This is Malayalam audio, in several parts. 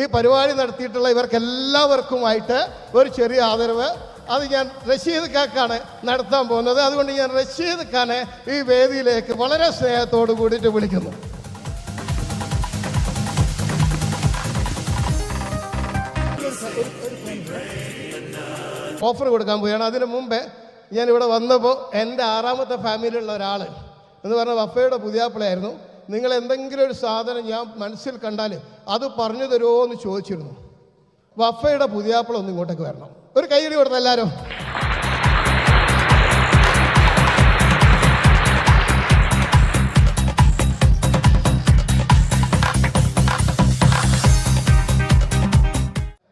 ഈ പരിപാടി നടത്തിയിട്ടുള്ള ഇവർക്ക് എല്ലാവർക്കുമായിട്ട് ഒരു ചെറിയ ആദരവ്. അത് ഞാൻ റഷീദ് ഖാക്കാണ് നടത്താൻ പോകുന്നത്. അതുകൊണ്ട് ഞാൻ റഷീദ് ഖാനെ ഈ വേദിയിലേക്ക് വളരെ സ്നേഹത്തോട് കൂടിയിട്ട് വിളിക്കുന്നു. ഓഫർ കൊടുക്കാൻ പോവുകയാണ്. അതിന് മുമ്പേ ഞാൻ ഇവിടെ വന്നപ്പോൾ എന്റെ ആറാമത്തെ ഫാമിലിയിലുള്ള ഒരാൾ എന്ന് പറഞ്ഞാൽ വഫയുടെ പുതിയാപ്പിളയായിരുന്നു. നിങ്ങൾ എന്തെങ്കിലും ഒരു സാധനം ഞാൻ മനസ്സിൽ കണ്ടാൽ അത് പറഞ്ഞു തരുമോ എന്ന് ചോദിച്ചിരുന്നു. വഫയുടെ പുതിയാപ്പിള ഒന്ന് ഇങ്ങോട്ടേക്ക് വരണം. ഒരു കൈയടി കൊടുത്ത എല്ലാവരും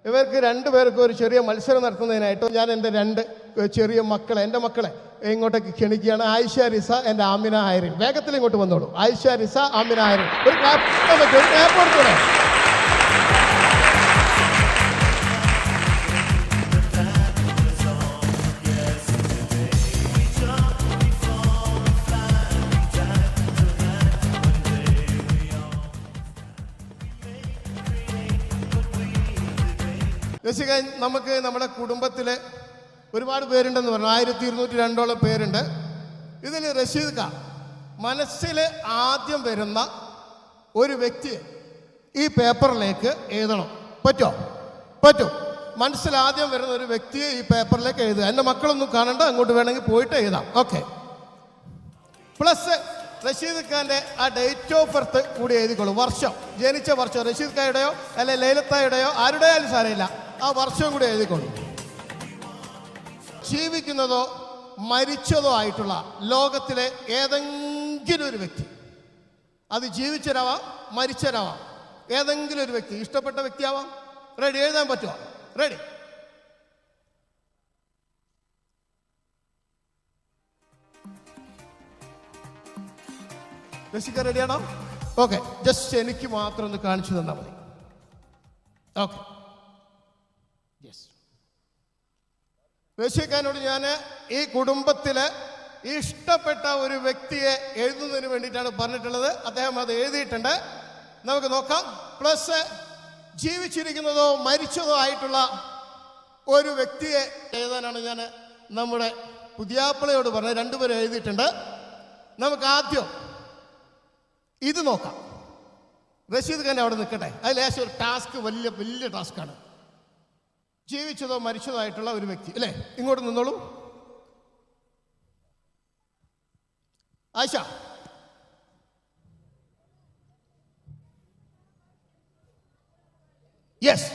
ഇവർക്ക് രണ്ടുപേർക്കും ഒരു ചെറിയ മത്സരം നടത്തുന്നതിനായിട്ട് ഞാൻ എന്റെ രണ്ട് ചെറിയ മക്കളെ എന്റെ മക്കളെ ഇങ്ങോട്ടേക്ക് ക്ഷണിക്കുകയാണ്. ആയിഷ റിസ എന്റെ ആമിന ആയിരം വേഗത്തിൽ ഇങ്ങോട്ട് വന്നോളൂ. ആയിഷ റിസ ആമിന ആയിരം ഒരു ക്ലാപ്പ് ഒരു ക്ലാപ്പ് കൊടുത്തൂടെ? രസിക നമുക്ക് നമ്മുടെ കുടുംബത്തിൽ ഒരുപാട് പേരുണ്ടെന്ന് പറഞ്ഞു. ആയിരത്തി ഇരുന്നൂറ്റി രണ്ടോളം പേരുണ്ട്. ഇതിൽ റഷീദ് ഖാൻ മനസ്സിൽ ആദ്യം വരുന്ന ഒരു വ്യക്തി ഈ പേപ്പറിലേക്ക് എഴുതണം. പറ്റോ? പറ്റും? മനസ്സിൽ ആദ്യം വരുന്ന ഒരു വ്യക്തിയെ ഈ പേപ്പറിലേക്ക് എഴുതുക. എന്റെ മക്കളൊന്നും കാണണ്ട അങ്ങോട്ട് വേണമെങ്കിൽ പോയിട്ട് എഴുതാം. ഓക്കെ. പ്ലസ് റഷീദ് ഖാന്റെ ആ ഡേറ്റ് ഓഫ് ബർത്ത് കൂടി എഴുതിക്കോളൂ. വർഷം. ജനിച്ച വർഷം. റഷീദ് ഖായുടെയോ അല്ലെ ലൈലത്തായുടെയോ ആരുടെ ആയാലും സാരമില്ല. ആ വർഷം കൂടി എഴുതിക്കോളൂ ജീവിക്കുന്നതോ മരിച്ചതോ ആയിട്ടുള്ള ലോകത്തിലെ ഏതെങ്കിലും ഒരു വ്യക്തി അത് ജീവിച്ചരാവാം മരിച്ചരാവാം. ഏതെങ്കിലും ഒരു വ്യക്തി ഇഷ്ടപ്പെട്ട വ്യക്തിയാവാം. റെഡി എഴുതാൻ പറ്റുമോ റെഡി രസിക്ക റെഡിയാണോ ഓക്കെ ജസ്റ്റ് എനിക്ക് മാത്രം ഒന്ന് കാണിച്ചു തന്നാൽ മതി. ഓക്കെ റഷ്യക്കാരനോട് ഞാൻ ഈ കുടുംബത്തിൽ ഇഷ്ടപ്പെട്ട ഒരു വ്യക്തിയെ എഴുതുന്നതിന് വേണ്ടിയിട്ടാണ് പറഞ്ഞിട്ടുള്ളത്. അദ്ദേഹം അത് എഴുതിയിട്ടുണ്ട്. നമുക്ക് നോക്കാം. പ്ലസ് ജീവിച്ചിരിക്കുന്നതോ മരിച്ചതോ ആയിട്ടുള്ള ഒരു വ്യക്തിയെ എഴുതാനാണ് ഞാൻ നമ്മുടെ പുതിയാപ്പിളയോട് പറഞ്ഞത്. രണ്ടുപേരും എഴുതിയിട്ടുണ്ട്. നമുക്ക് ആദ്യം ഇത് നോക്കാം. റഷീദ് ഖാൻ അവിടെ നിൽക്കട്ടെ. അതിൽ ലേശം ഒരു ടാസ്ക് വലിയ വലിയ ടാസ്ക്കാണ് ജീവിച്ചതോ മരിച്ചതായിട്ടുള്ള ഒരു വ്യക്തി അല്ലേ? ഇങ്ങോട്ട് നിന്നോളൂ. ആയിഷ. യെസ്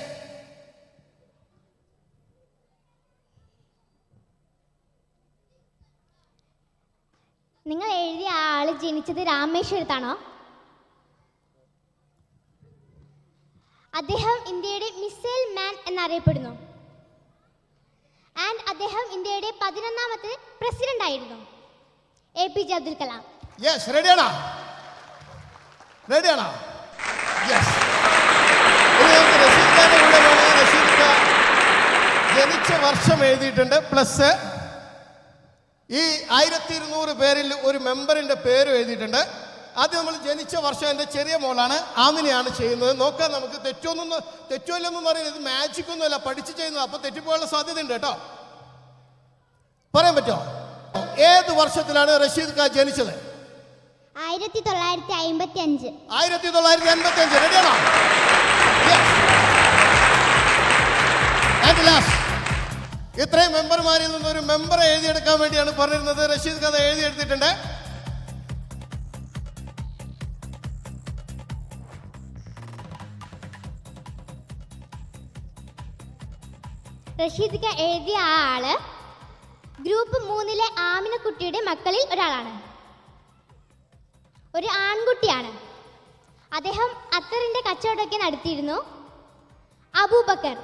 നിങ്ങൾ എഴുതിയ ആൾ ജനിച്ചത് രാമേശ്വരത്താണോ? അദ്ദേഹം ഇന്ത്യയുടെ മിസൈൽ മാൻ എന്നറിയപ്പെടുന്നു. ആൻഡ് അദ്ദേഹം ഇന്ത്യയുടെ പതിനൊന്നാമത്തെ പ്രസിഡന്റ് ആയിരുന്നു. A P J Abdul Kalam. Yes റെഡിയാണോ റെഡിയാണോ യെസ് ജനിച്ച വർഷം എഴുതിയിട്ടുണ്ട്. പ്ലസ് ഈ ആയിരത്തി ഇരുന്നൂറ് പേരിൽ ഒരു മെമ്പറിന്റെ പേരും എഴുതിയിട്ടുണ്ട്. ആദ്യം നമ്മൾ ജനിച്ച വർഷം എന്റെ ചെറിയ മോളാണ്. ആമിനെയാണ് ചെയ്യുന്നത്. നോക്കാം നമുക്ക് തെറ്റൊന്നും തെറ്റുമല്ലെന്നും പറയുന്നത് ഇത് മാജിക് ഒന്നുമല്ല. പഠിച്ച് ചെയ്യുന്നത്. അപ്പൊ തെറ്റിപ്പോകാനുള്ള സാധ്യത ഉണ്ട് കേട്ടോ. പറയാൻ പറ്റോ? ഏത് വർഷത്തിലാണ് റഷീദ് ഖാൻ ജനിച്ചത്? ആയിരത്തി തൊള്ളായിരത്തി അമ്പത്തി അഞ്ച് ആയിരത്തി തൊള്ളായിരത്തി അമ്പത്തി അഞ്ച് റെഡിയാണോ ഇത്രയും മെമ്പർമാരിൽ നിന്ന് ഒരു മെമ്പറെ എഴുതിയെടുക്കാൻ വേണ്ടിയാണ് പറഞ്ഞിരുന്നത്. റഷീദ് കഥ എഴുതിയെടുത്തിട്ടുണ്ട്. റഷീദ് ഖാൻ എഴുതിയ ആൾ ഗ്രൂപ്പ് മൂന്നിലെ ആമിനക്കുട്ടിയുടെ മക്കളിൽ ഒരാളാണ്. ഒരു ആൺകുട്ടിയാണ്. അദ്ദേഹം അത്തറിന്റെ കച്ചവടമൊക്കെ നടത്തിയിരുന്നു. അബൂബക്കർ.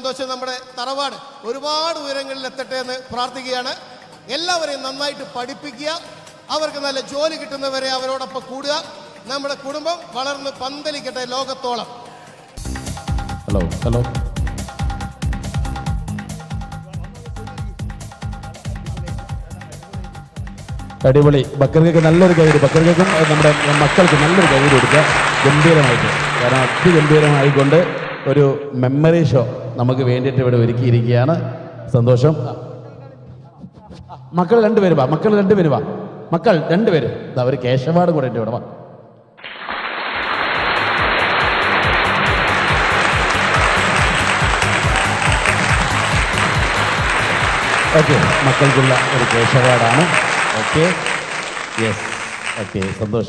സന്തോഷം നമ്മുടെ തറവാട് ഒരുപാട് ഉയരങ്ങളിൽ എത്തട്ടെ എന്ന് പ്രാർത്ഥിക്കുകയാണ്. എല്ലാവരെയും നന്നായിട്ട് പഠിപ്പിക്കുക. അവർക്ക് നല്ല ജോലി കിട്ടുന്നവരെ അവരോടൊപ്പം കൂടുക. നമ്മുടെ കുടുംബം വളർന്ന് പന്തലിക്കട്ടെ ലോകത്തോളം. ഹലോ ഹലോ അടിപൊളി. ബക്കർക്ക് നല്ലൊരു കൈ ബക്കർക്കും നമ്മുടെ മക്കൾക്ക് നല്ലൊരു കൈ കൊടുക്കുക. ഗംഭീരമായിട്ട്. കാരണം അതിഗംഭീരമായിക്കൊണ്ട് ഒരു മെമ്മറി ഷോ നമുക്ക് വേണ്ടിയിട്ട് ഇവിടെ ഒരുക്കിയിരിക്കുകയാണ്. സന്തോഷം. മക്കൾ രണ്ടുപേരും വാ മക്കൾ രണ്ടുപേരും വാ. മക്കൾ രണ്ടു ഇതാ ഒരു കേശവാട് കൂടെ ഇവിടെ വാ. ഓക്കെ മക്കൾക്കുള്ള ഒരു കേശവാടാണ്. ഓക്കെ. യെസ് ഓക്കെ സന്തോഷം.